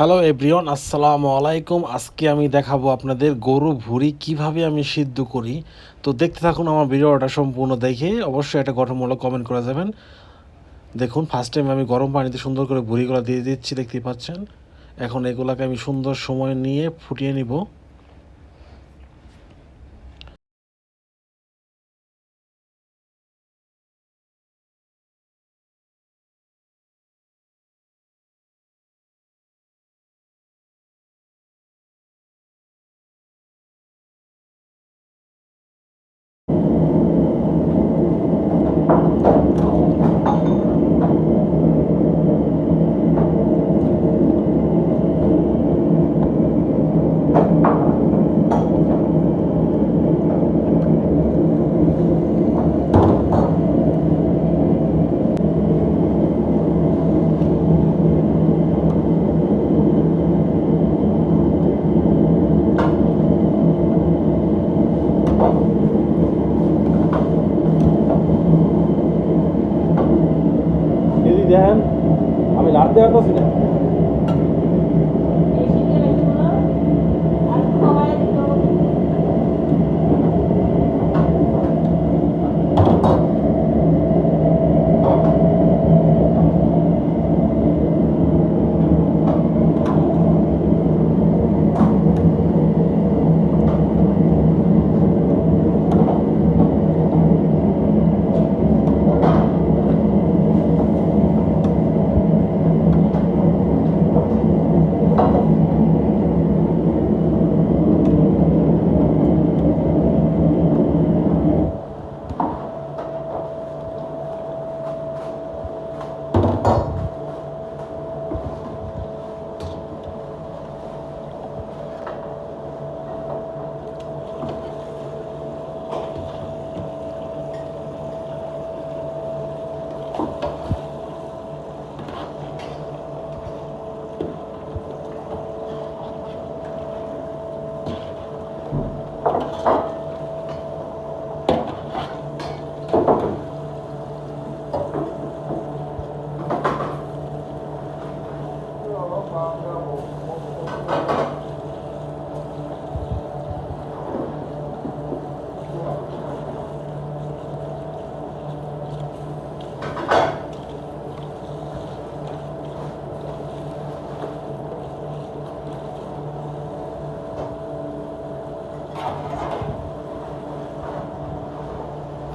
Hello everyone আসসালামু আলাইকুম আজকে আমি দেখাবো আপনাদের গরু ভুঁড়ি কীভাবে আমি সিদ্ধ করি। তো দেখতে থাকুন আমার ভিডিওটা সম্পূর্ণ দেখে। অবশ্যই একটা গঠনমূলক কমেন্ট করে যাবেন। দেখুন ফার্স্ট টাইম আমি গরম পানিতে সুন্দর করে ভুঁড়িগুলো দিয়ে দিচ্ছি দেখতে পাচ্ছেন। এখন এগুলোকে আমি সুন্দর সময় নিয়ে ফুটিয়ে নিব। আমি লাড়তে পারতেছি না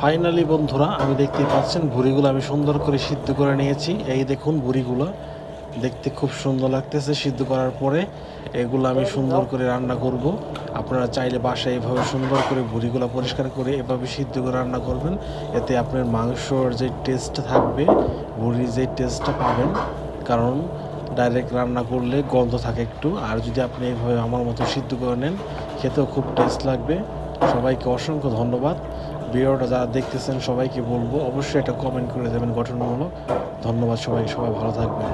ফাইনালি বন্ধুরা, আমি দেখতে পাচ্ছেন ভুঁড়িগুলো আমি সুন্দর করে সিদ্ধ করে নিয়েছি। এই দেখুন ভুঁড়িগুলো, দেখতে খুব সুন্দর লাগতেছে সিদ্ধ করার পরে। এগুলো আমি সুন্দর করে রান্না করব। আপনারা চাইলে বাসায় এভাবে সুন্দর করে ভুঁড়িগুলো পরিষ্কার করে এভাবে সিদ্ধ করে রান্না করবেন। এতে আপনার মাংসর যে টেস্ট থাকবে, ভুঁড়ির যে টেস্টটা পাবেন, কারণ ডাইরেক্ট রান্না করলে গন্ধ থাকে একটু। আর যদি আপনি এইভাবে আমার মতো সিদ্ধ করে নেন, খেতেও খুব টেস্ট লাগবে। সবাইকে অসংখ্য ধন্যবাদ। ভিডিওটা যারা দেখতেছেন সবাইকে বলব, অবশ্যই এটা কমেন্ট করে দেবেন গঠনমূলক। ধন্যবাদ সবাই সবাই ভালো থাকবেন।